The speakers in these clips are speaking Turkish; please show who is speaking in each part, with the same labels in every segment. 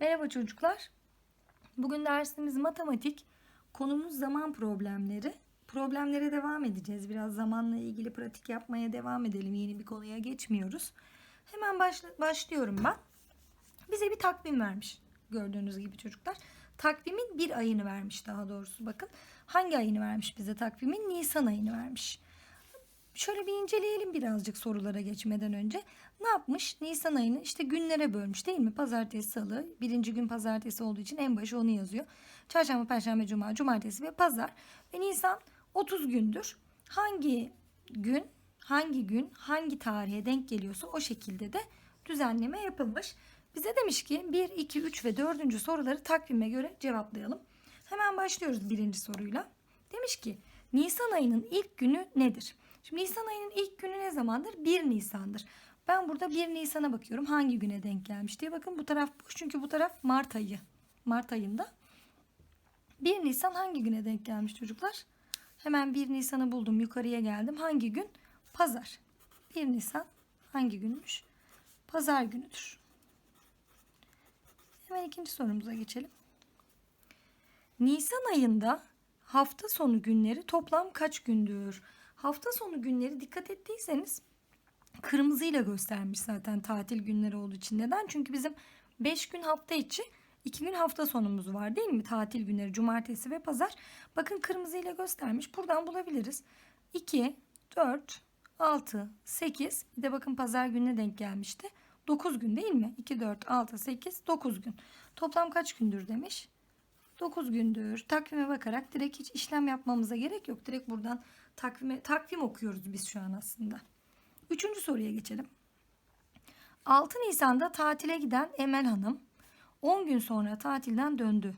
Speaker 1: Merhaba çocuklar. Bugün dersimiz matematik. Konumuz zaman problemleri. Problemlere devam edeceğiz. Biraz zamanla ilgili pratik yapmaya devam edelim. Yeni bir konuya geçmiyoruz. Hemen başla- başlıyorum ben. Bize bir takvim vermiş. Gördüğünüz gibi çocuklar. Takvimin bir ayını vermiş daha doğrusu. Bakın hangi ayını vermiş bize takvimin? Nisan ayını vermiş. Şöyle bir inceleyelim birazcık sorulara geçmeden önce. Ne yapmış? Nisan ayını işte günlere bölmüş değil mi? Pazartesi, salı. Birinci gün pazartesi olduğu için en başı onu yazıyor. Çarşamba, perşembe, cuma, cumartesi ve pazar. Ve Nisan 30 gündür. Hangi gün, hangi gün, hangi tarihe denk geliyorsa o şekilde de düzenleme yapılmış. Bize demiş ki 1, 2, 3 ve 4. soruları takvime göre cevaplayalım. Hemen başlıyoruz birinci soruyla. Demiş ki Nisan ayının ilk günü nedir? Şimdi Nisan ayının ilk günü ne zamandır? 1 Nisan'dır. Ben burada 1 Nisan'a bakıyorum. Hangi güne denk gelmiş diye. Bakın bu taraf boş çünkü bu taraf Mart ayı. Mart ayında. 1 Nisan hangi güne denk gelmiş çocuklar? Hemen 1 Nisan'ı buldum. Yukarıya geldim. Hangi gün? Pazar. 1 Nisan hangi günmüş? Pazar günüdür. Hemen ikinci sorumuza geçelim. Nisan ayında hafta sonu günleri toplam kaç gündür? Hafta sonu günleri dikkat ettiyseniz kırmızıyla göstermiş zaten tatil günleri olduğu için. Neden? Çünkü bizim 5 gün hafta içi 2 gün hafta sonumuz var değil mi? Tatil günleri cumartesi ve pazar. Bakın kırmızıyla göstermiş. Buradan bulabiliriz. 2, 4, 6, 8 bir de bakın pazar gününe denk gelmişti. 9 gün değil mi? 2, 4, 6, 8, 9 gün. Toplam kaç gündür demiş? 9 gündür. Takvime bakarak direkt hiç işlem yapmamıza gerek yok. Direkt buradan takvime takvim okuyoruz biz şu an aslında. Üçüncü soruya geçelim. 6 Nisan'da tatile giden Emel Hanım 10 gün sonra tatilden döndü.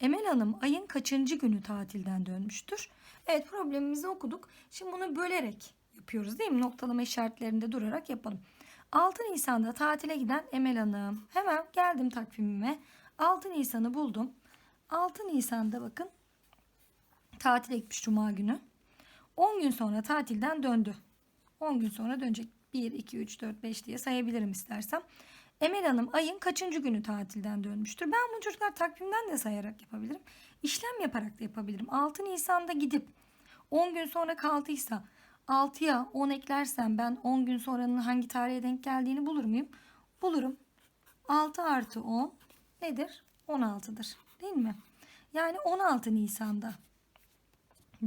Speaker 1: Emel Hanım ayın kaçıncı günü tatilden dönmüştür? Evet problemimizi okuduk. Şimdi bunu bölerek yapıyoruz değil mi? Noktalama işaretlerinde durarak yapalım. 6 Nisan'da tatile giden Emel Hanım. Hemen geldim takvimime. 6 Nisan'ı buldum. 6 Nisan'da bakın tatile gitmiş Cuma günü. 10 gün sonra tatilden döndü. 10 gün sonra dönecek. 1, 2, 3, 4, 5 diye sayabilirim istersem. Emel Hanım ayın kaçıncı günü tatilden dönmüştür? Ben bunu çocuklar takvimden de sayarak yapabilirim. İşlem yaparak da yapabilirim. 6 Nisan'da gidip 10 gün sonra kaldıysa 6'ya 10 eklersem ben 10 gün sonranın hangi tarihe denk geldiğini bulur muyum? Bulurum. 6 artı 10 nedir? 16'dır. Değil mi? Yani 16 Nisan'da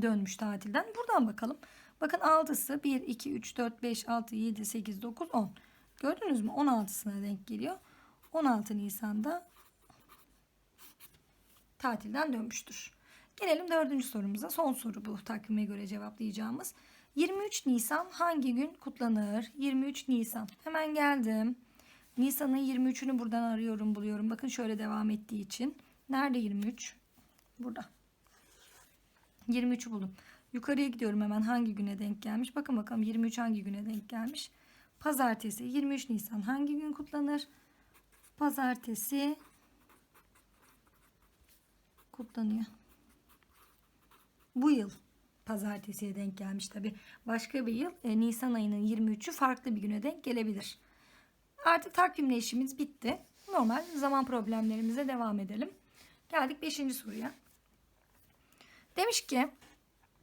Speaker 1: dönmüş tatilden. Buradan bakalım. Bakın 6'sı 1, 2, 3, 4, 5, 6, 7, 8, 9, 10. Gördünüz mü? 16'sına denk geliyor. 16 Nisan'da tatilden dönmüştür. Gelelim dördüncü sorumuza. Son soru bu takvime göre cevaplayacağımız. 23 Nisan hangi gün kutlanır? 23 Nisan. Hemen geldim. Nisan'ın 23'ünü buradan arıyorum buluyorum. Bakın şöyle devam ettiği için. Nerede 23? Burada. 23'ü buldum. Yukarıya gidiyorum hemen hangi güne denk gelmiş. Bakın bakalım 23 hangi güne denk gelmiş. Pazartesi 23 Nisan hangi gün kutlanır? Pazartesi kutlanıyor. Bu yıl pazartesiye denk gelmiş tabi. Başka bir yıl e, Nisan ayının 23'ü farklı bir güne denk gelebilir. Artık takvimle işimiz bitti. Normal zaman problemlerimize devam edelim. Geldik 5. soruya. Demiş ki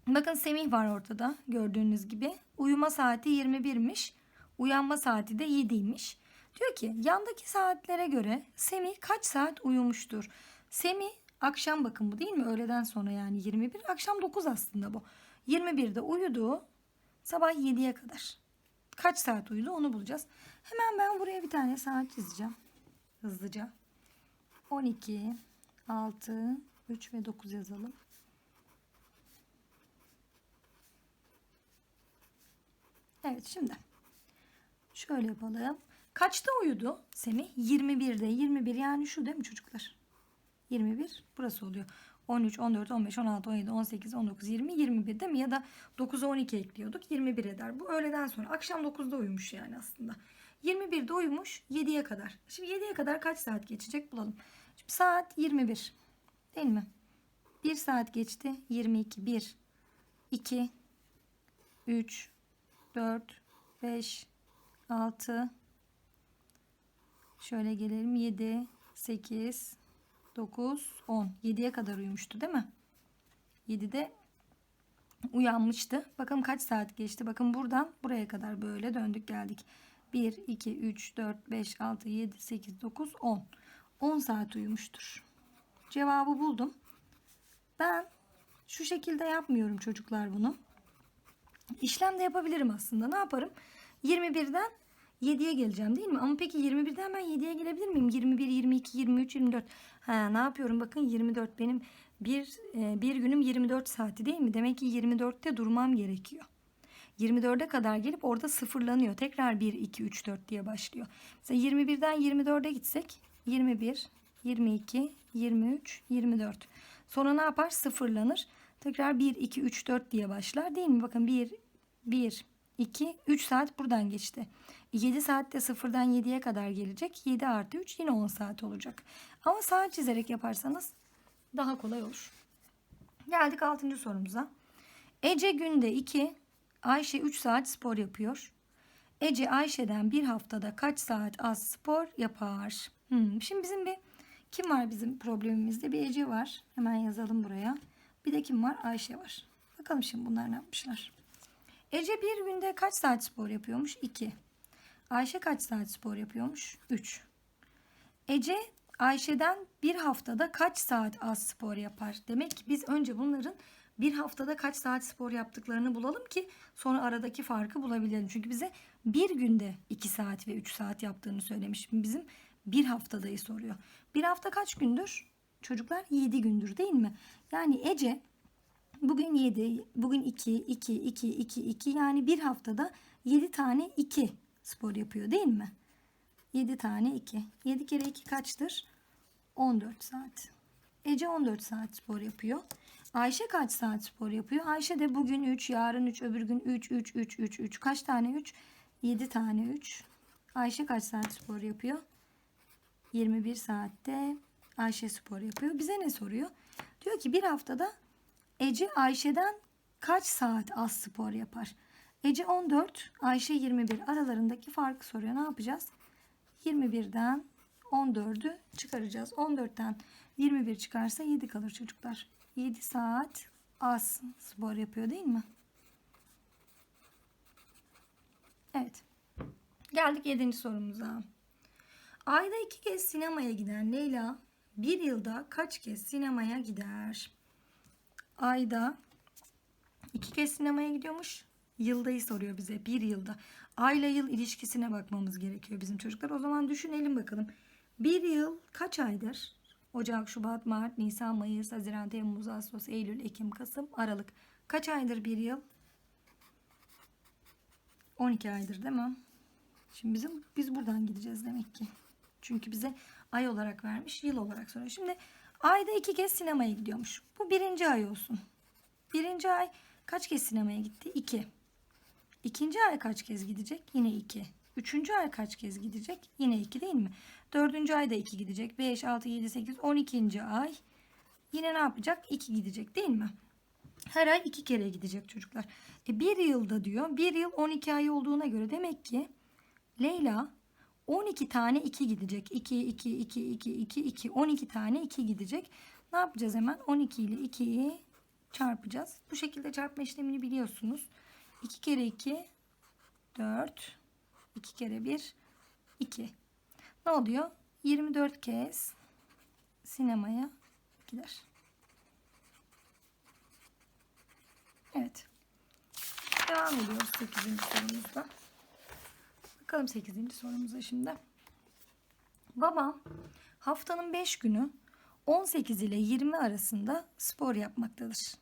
Speaker 1: bakın Semih var ortada gördüğünüz gibi. Uyuma saati 21'miş. Uyanma saati de 7'ymiş. Diyor ki yandaki saatlere göre Semih kaç saat uyumuştur? Semih akşam bakın bu değil mi? Öğleden sonra yani 21. Akşam 9 aslında bu. 21'de uyudu. Sabah 7'ye kadar. Kaç saat uyudu onu bulacağız. Hemen ben buraya bir tane saat çizeceğim. Hızlıca. 12, 6, 3 ve 9 yazalım. Evet şimdi. Şöyle yapalım. Kaçta uyudu Semih? 21'de. 21 yani şu değil mi çocuklar? 21 burası oluyor. 13, 14, 15, 16, 17, 18, 19, 20, 21 değil mi? Ya da 9'a 12 ekliyorduk. 21 eder. Bu öğleden sonra. Akşam 9'da uyumuş yani aslında. 21'de uyumuş 7'ye kadar. Şimdi 7'ye kadar kaç saat geçecek bulalım. Şimdi saat 21. Değil mi? 1 saat geçti. 22, 1, 2, 3, 4, 5, 6, şöyle gelelim 7, 8, 9, 10. 7'ye kadar uyumuştu değil mi? 7'de uyanmıştı. Bakalım kaç saat geçti. Bakın buradan buraya kadar böyle döndük geldik. 1, 2, 3, 4, 5, 6, 7, 8, 9, 10. 10 saat uyumuştur. Cevabı buldum. Ben şu şekilde yapmıyorum çocuklar bunu. İşlem de yapabilirim aslında. Ne yaparım? 21'den 7'ye geleceğim değil mi? Ama peki 21'den ben 7'ye gelebilir miyim? 21, 22, 23, 24. Ha, ne yapıyorum? Bakın 24 benim bir, e, bir günüm 24 saati değil mi? Demek ki 24'te durmam gerekiyor. 24'e kadar gelip orada sıfırlanıyor. Tekrar 1, 2, 3, 4 diye başlıyor. Mesela 21'den 24'e gitsek 21, 22, 23, 24. Sonra ne yapar? Sıfırlanır. Tekrar 1, 2, 3, 4 diye başlar değil mi? Bakın 1, 1, 2, 3 saat buradan geçti. 7 saatte sıfırdan 7'ye kadar gelecek. 7 artı 3 yine 10 saat olacak. Ama saat çizerek yaparsanız daha kolay olur. Geldik 6. sorumuza. Ece günde 2, Ayşe 3 saat spor yapıyor. Ece Ayşe'den bir haftada kaç saat az spor yapar? Hmm, Şimdi bizim bir kim var bizim problemimizde? Bir Ece var. Hemen yazalım buraya. Bir de kim var? Ayşe var. Bakalım şimdi bunlar ne yapmışlar. Ece bir günde kaç saat spor yapıyormuş? 2. Ayşe kaç saat spor yapıyormuş? 3. Ece Ayşe'den bir haftada kaç saat az spor yapar? Demek ki biz önce bunların bir haftada kaç saat spor yaptıklarını bulalım ki sonra aradaki farkı bulabilelim. Çünkü bize bir günde 2 saat ve 3 saat yaptığını söylemiş. Bizim bir haftadayı soruyor. Bir hafta kaç gündür? Çocuklar 7 gündür değil mi? Yani Ece bugün 7, bugün 2, 2, 2, 2, 2 yani bir haftada 7 tane 2 spor yapıyor değil mi? 7 tane 2. 7 kere 2 kaçtır? 14 saat. Ece 14 saat spor yapıyor. Ayşe kaç saat spor yapıyor? Ayşe de bugün 3, yarın 3, öbür gün 3, 3, 3, 3, 3. Kaç tane 3? 7 tane 3. Ayşe kaç saat spor yapıyor? 21 saatte Ayşe spor yapıyor. Bize ne soruyor? Diyor ki bir haftada Ece Ayşe'den kaç saat az spor yapar? Ece 14, Ayşe 21 aralarındaki farkı soruyor. Ne yapacağız? 21'den 14'ü çıkaracağız. 14'ten 21 çıkarsa 7 kalır çocuklar. 7 saat az spor yapıyor değil mi? Evet. Geldik 7. sorumuza. Ayda iki kez sinemaya giden Leyla bir yılda kaç kez sinemaya gider? Ayda iki kez sinemaya gidiyormuş. Yıldayı soruyor bize. Bir yılda. Ayla yıl ilişkisine bakmamız gerekiyor bizim çocuklar. O zaman düşünelim bakalım. Bir yıl kaç aydır? Ocak, Şubat, Mart, Nisan, Mayıs, Haziran, Temmuz, Ağustos, Eylül, Ekim, Kasım, Aralık. Kaç aydır bir yıl? 12 aydır değil mi? Şimdi bizim biz buradan gideceğiz demek ki. Çünkü bize ay olarak vermiş, yıl olarak soruyor. Şimdi ayda iki kez sinemaya gidiyormuş. Bu birinci ay olsun. Birinci ay kaç kez sinemaya gitti? İki. İkinci ay kaç kez gidecek? Yine iki. Üçüncü ay kaç kez gidecek? Yine iki değil mi? Dördüncü ayda iki gidecek. Beş, altı, yedi, sekiz, on ikinci ay. Yine ne yapacak? İki gidecek değil mi? Her ay iki kere gidecek çocuklar. E bir yılda diyor. Bir yıl 12 ay olduğuna göre demek ki Leyla 12 tane 2 gidecek. 2, 2, 2, 2, 2, 2. 12 tane 2 gidecek. Ne yapacağız hemen? 12 ile 2'yi çarpacağız. Bu şekilde çarpma işlemini biliyorsunuz. 2 kere 2 4 2 kere 1 2. Ne oluyor? 24 kez sinemaya gider. Evet. Devam ediyoruz 8. sorumuzda. Bakalım 8. sorumuza şimdi. Babam haftanın 5 günü 18 ile 20 arasında spor yapmaktadır.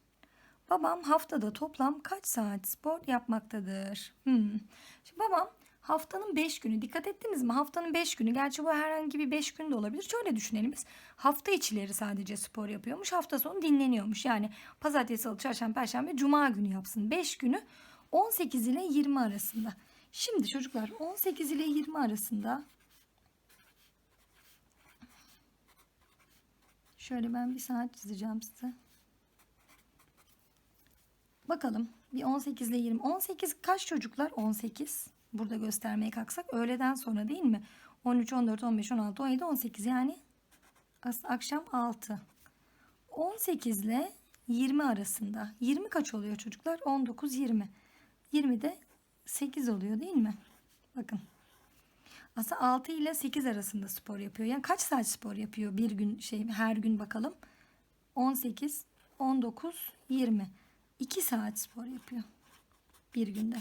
Speaker 1: Babam haftada toplam kaç saat spor yapmaktadır? Hmm. Şimdi babam haftanın 5 günü dikkat ettiniz mi? Haftanın 5 günü gerçi bu herhangi bir 5 gün de olabilir. Şöyle düşünelim biz. Hafta içleri sadece spor yapıyormuş. Hafta sonu dinleniyormuş. Yani pazartesi, salı, çarşamba, perşembe, cuma günü yapsın. 5 günü 18 ile 20 arasında. Şimdi çocuklar 18 ile 20 arasında şöyle ben bir saat çizeceğim size. Bakalım bir 18 ile 20. 18 kaç çocuklar? 18. Burada göstermeye kalksak öğleden sonra değil mi? 13, 14, 15, 16, 17, 18 yani akşam 6. 18 ile 20 arasında. 20 kaç oluyor çocuklar? 19 20. 20 de 8 oluyor değil mi? Bakın. Aslında 6 ile 8 arasında spor yapıyor. Yani kaç saat spor yapıyor bir gün şey her gün bakalım. 18, 19, 20. 2 saat spor yapıyor bir günde.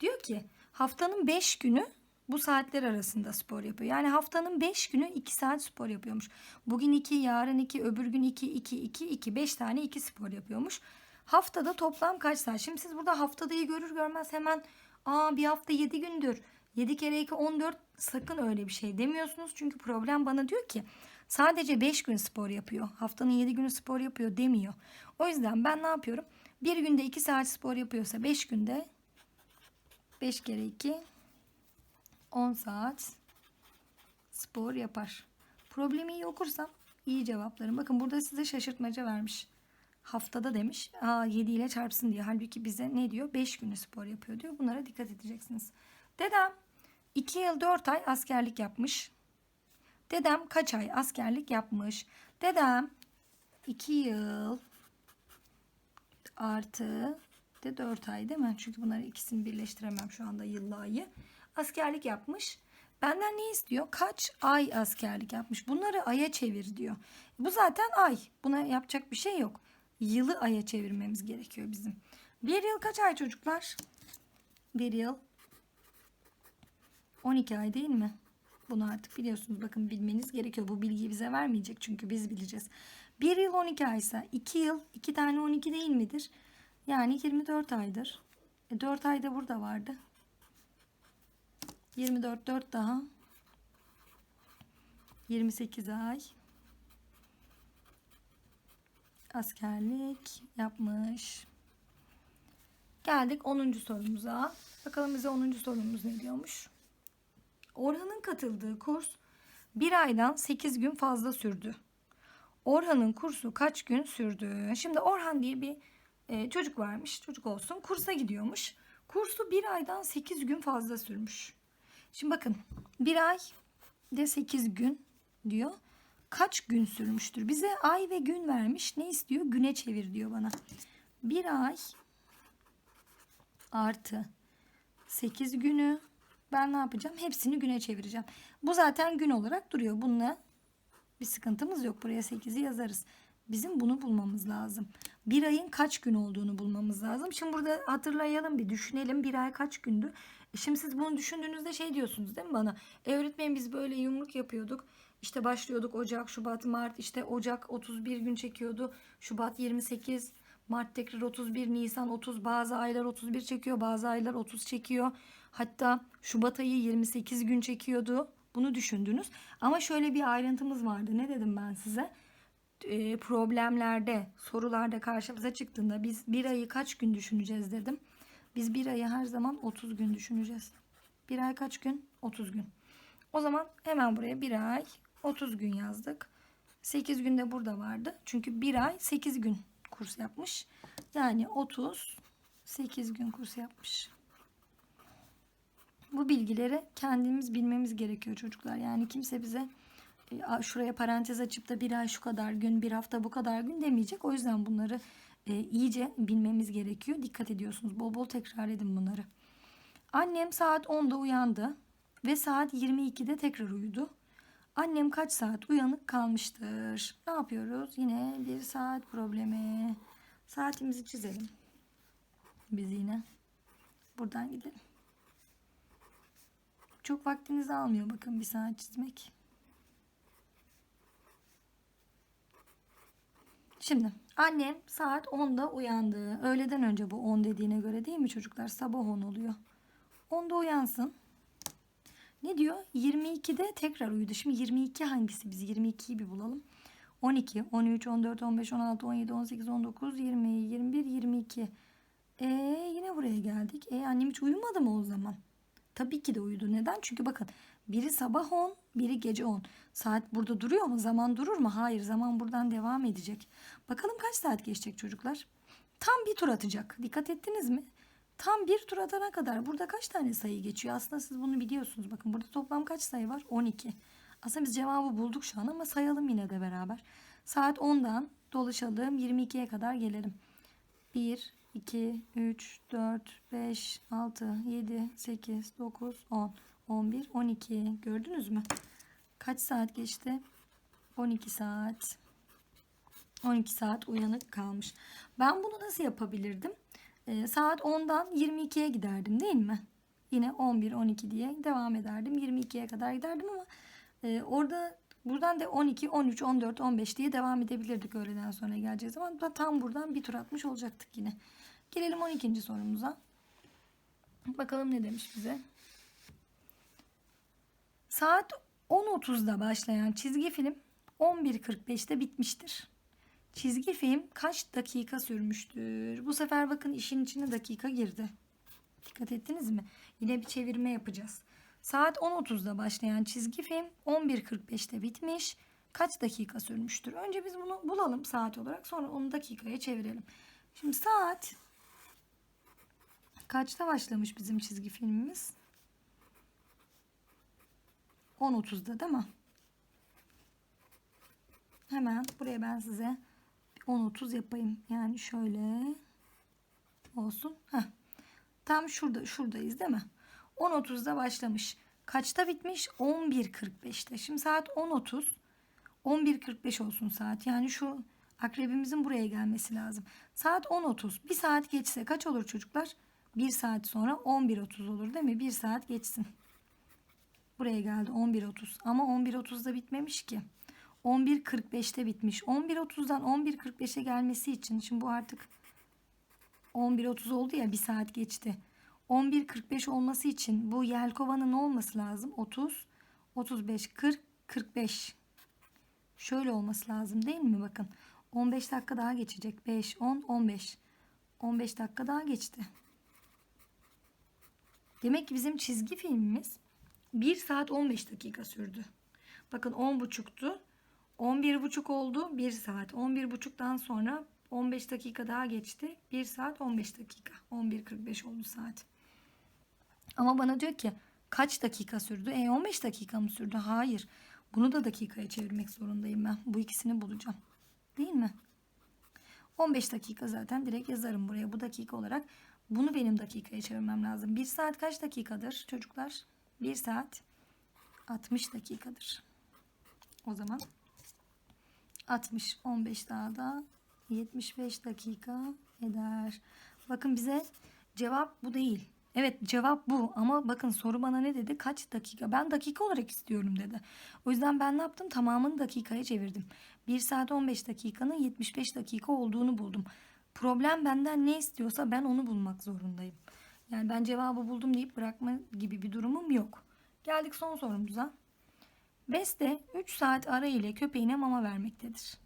Speaker 1: Diyor ki haftanın 5 günü bu saatler arasında spor yapıyor. Yani haftanın 5 günü 2 saat spor yapıyormuş. Bugün 2, yarın 2, öbür gün 2, 2, 2, 2, 5 tane 2 spor yapıyormuş. Haftada toplam kaç saat? Şimdi siz burada haftadayı görür görmez hemen aa bir hafta 7 gündür. 7 kere 2 14 sakın öyle bir şey demiyorsunuz. Çünkü problem bana diyor ki sadece 5 gün spor yapıyor. Haftanın 7 günü spor yapıyor demiyor. O yüzden ben ne yapıyorum? Bir günde 2 saat spor yapıyorsa 5 günde 5 kere 2 10 saat spor yapar. Problemi iyi okursam iyi cevaplarım. Bakın burada size şaşırtmaca vermiş. Haftada demiş. Aa 7 ile çarpsın diye. Halbuki bize ne diyor? 5 günü spor yapıyor diyor. Bunlara dikkat edeceksiniz. Dedem 2 yıl 4 ay askerlik yapmış. Dedem kaç ay askerlik yapmış? Dedem 2 yıl artı de 4 ay değil mi? Çünkü bunları ikisini birleştiremem şu anda yılla ayı. Askerlik yapmış. Benden ne istiyor? Kaç ay askerlik yapmış? Bunları aya çevir diyor. Bu zaten ay. Buna yapacak bir şey yok. Yılı aya çevirmemiz gerekiyor bizim. Bir yıl kaç ay çocuklar? Bir yıl 12 ay değil mi? Bunu artık biliyorsunuz. Bakın bilmeniz gerekiyor. Bu bilgiyi bize vermeyecek çünkü biz bileceğiz. Bir yıl 12 aysa 2 yıl 2 tane 12 değil midir? Yani 24 aydır. E 4 ay da burada vardı. 24 4 daha 28 ay askerlik yapmış. Geldik 10. sorumuza. Bakalım bize 10. sorumuz ne diyormuş? Orhan'ın katıldığı kurs bir aydan 8 gün fazla sürdü. Orhan'ın kursu kaç gün sürdü? Şimdi Orhan diye bir e, çocuk varmış. Çocuk olsun. Kursa gidiyormuş. Kursu bir aydan 8 gün fazla sürmüş. Şimdi bakın bir ay de 8 gün diyor. Kaç gün sürmüştür? Bize ay ve gün vermiş. Ne istiyor? Güne çevir diyor bana. Bir ay artı 8 günü ben ne yapacağım? Hepsini güne çevireceğim. Bu zaten gün olarak duruyor. Bununla bir sıkıntımız yok. Buraya 8'i yazarız. Bizim bunu bulmamız lazım. Bir ayın kaç gün olduğunu bulmamız lazım. Şimdi burada hatırlayalım bir düşünelim. Bir ay kaç gündü? Şimdi siz bunu düşündüğünüzde şey diyorsunuz değil mi bana? E öğretmenim biz böyle yumruk yapıyorduk. İşte başlıyorduk Ocak, Şubat, Mart. İşte Ocak 31 gün çekiyordu. Şubat 28, Mart tekrar 31, Nisan 30. Bazı aylar 31 çekiyor, bazı aylar 30 çekiyor. Hatta Şubat ayı 28 gün çekiyordu. Bunu düşündünüz. Ama şöyle bir ayrıntımız vardı. Ne dedim ben size? E, problemlerde, sorularda karşımıza çıktığında biz bir ayı kaç gün düşüneceğiz dedim. Biz bir ayı her zaman 30 gün düşüneceğiz. Bir ay kaç gün? 30 gün. O zaman hemen buraya bir ay 30 gün yazdık. 8 günde burada vardı. Çünkü bir ay 8 gün kurs yapmış. Yani 30 8 gün kurs yapmış. Bu bilgileri kendimiz bilmemiz gerekiyor çocuklar. Yani kimse bize e, şuraya parantez açıp da bir ay şu kadar gün, bir hafta bu kadar gün demeyecek. O yüzden bunları e, iyice bilmemiz gerekiyor. Dikkat ediyorsunuz. Bol bol tekrar edin bunları. Annem saat 10'da uyandı ve saat 22'de tekrar uyudu. Annem kaç saat uyanık kalmıştır? Ne yapıyoruz? Yine bir saat problemi. Saatimizi çizelim. Biz yine buradan gidelim. Çok vaktinizi almıyor bakın bir saat çizmek. Şimdi annem saat 10'da uyandı. Öğleden önce bu 10 dediğine göre değil mi çocuklar? Sabah 10 oluyor. 10'da uyansın. Ne diyor? 22'de tekrar uyudu. Şimdi 22 hangisi? Biz 22'yi bir bulalım. 12, 13, 14, 15, 16, 17, 18, 19, 20, 21, 22. E yine buraya geldik. E annem hiç uyumadı mı o zaman? Tabii ki de uyudu. Neden? Çünkü bakın biri sabah 10, biri gece 10. Saat burada duruyor mu? Zaman durur mu? Hayır, zaman buradan devam edecek. Bakalım kaç saat geçecek çocuklar? Tam bir tur atacak. Dikkat ettiniz mi? Tam bir tur atana kadar burada kaç tane sayı geçiyor? Aslında siz bunu biliyorsunuz. Bakın burada toplam kaç sayı var? 12. Aslında biz cevabı bulduk şu an ama sayalım yine de beraber. Saat 10'dan dolaşalım 22'ye kadar gelelim. 1, 2, 3, 4, 5, 6, 7, 8, 9, 10, 11, 12. Gördünüz mü? Kaç saat geçti? 12 saat. 12 saat uyanık kalmış. Ben bunu nasıl yapabilirdim? Ee, saat 10'dan 22'ye giderdim değil mi? Yine 11, 12 diye devam ederdim. 22'ye kadar giderdim ama e, orada buradan da 12, 13, 14, 15 diye devam edebilirdik öğleden sonra geleceğiz. Ama da tam buradan bir tur atmış olacaktık yine. Gelelim 12. sorumuza. Bakalım ne demiş bize. Saat 10.30'da başlayan çizgi film 11.45'te bitmiştir. Çizgi film kaç dakika sürmüştür? Bu sefer bakın işin içine dakika girdi. Dikkat ettiniz mi? Yine bir çevirme yapacağız. Saat 10.30'da başlayan çizgi film 11.45'te bitmiş. Kaç dakika sürmüştür? Önce biz bunu bulalım saat olarak sonra onu dakikaya çevirelim. Şimdi saat kaçta başlamış bizim çizgi filmimiz? 10.30'da değil mi? Hemen buraya ben size 10.30 yapayım. Yani şöyle olsun. Heh. Tam şurada şuradayız değil mi? 10.30'da başlamış. Kaçta bitmiş? 11.45'te. Şimdi saat 10.30. 11.45 olsun saat. Yani şu akrebimizin buraya gelmesi lazım. Saat 10.30. Bir saat geçse kaç olur çocuklar? Bir saat sonra 11.30 olur değil mi? Bir saat geçsin. Buraya geldi 11.30. Ama 11.30'da bitmemiş ki. 11.45'te bitmiş. 11.30'dan 11.45'e gelmesi için şimdi bu artık 11.30 oldu ya bir saat geçti. 11.45 olması için bu yelkovanın olması lazım? 30, 35, 40, 45. Şöyle olması lazım değil mi? Bakın 15 dakika daha geçecek. 5, 10, 15. 15 dakika daha geçti. Demek ki bizim çizgi filmimiz 1 saat 15 dakika sürdü. Bakın 10 buçuktu. 11 buçuk oldu 1 saat. 11 buçuktan sonra 15 dakika daha geçti. 1 saat 15 dakika. 11.45 oldu saat. Ama bana diyor ki kaç dakika sürdü? E 15 dakika mı sürdü? Hayır. Bunu da dakikaya çevirmek zorundayım ben. Bu ikisini bulacağım. Değil mi? 15 dakika zaten direkt yazarım buraya. Bu dakika olarak bunu benim dakikaya çevirmem lazım. 1 saat kaç dakikadır çocuklar? 1 saat 60 dakikadır. O zaman 60 15 daha da 75 dakika eder. Bakın bize cevap bu değil. Evet cevap bu ama bakın soru bana ne dedi? Kaç dakika? Ben dakika olarak istiyorum dedi. O yüzden ben ne yaptım? Tamamını dakikaya çevirdim. 1 saat 15 dakikanın 75 dakika olduğunu buldum. Problem benden ne istiyorsa ben onu bulmak zorundayım. Yani ben cevabı buldum deyip bırakma gibi bir durumum yok. Geldik son sorumuza. Beste 3 saat ara ile köpeğine mama vermektedir.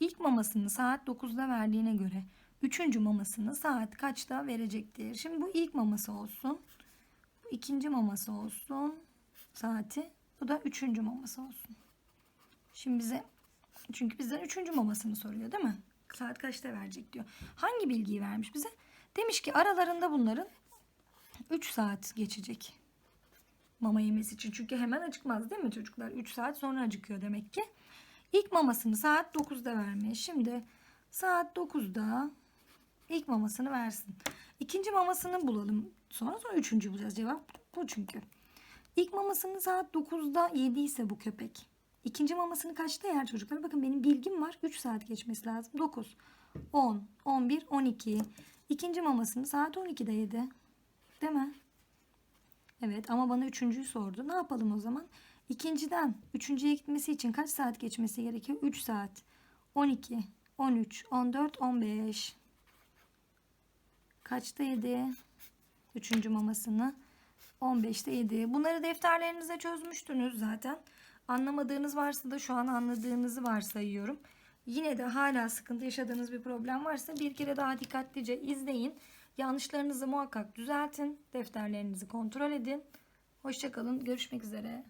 Speaker 1: İlk mamasını saat 9'da verdiğine göre üçüncü mamasını saat kaçta verecektir? Şimdi bu ilk maması olsun. Bu ikinci maması olsun. Saati. Bu da üçüncü maması olsun. Şimdi bize çünkü bizden üçüncü mamasını soruyor değil mi? Saat kaçta verecek diyor. Hangi bilgiyi vermiş bize? Demiş ki aralarında bunların 3 saat geçecek mama yemesi için. Çünkü hemen acıkmaz değil mi çocuklar? 3 saat sonra acıkıyor demek ki. İlk mamasını saat 9'da vermiş. Şimdi saat 9'da ilk mamasını versin. İkinci mamasını bulalım. Sonra sonra üçüncü bulacağız. Cevap bu çünkü. İlk mamasını saat 9'da yediyse bu köpek. İkinci mamasını kaçta yer çocuklar? Bakın benim bilgim var. 3 saat geçmesi lazım. 9, 10, 11, 12. İkinci mamasını saat 12'de yedi. Değil mi? Evet ama bana üçüncüyü sordu. Ne yapalım o zaman? İkinciden üçüncüye gitmesi için kaç saat geçmesi gerekiyor? 3 saat. 12, 13, 14, 15. Kaçta yedi? Üçüncü mamasını. 15'te yedi. Bunları defterlerinize çözmüştünüz zaten. Anlamadığınız varsa da şu an anladığınızı varsayıyorum. Yine de hala sıkıntı yaşadığınız bir problem varsa bir kere daha dikkatlice izleyin. Yanlışlarınızı muhakkak düzeltin. Defterlerinizi kontrol edin. Hoşçakalın. Görüşmek üzere.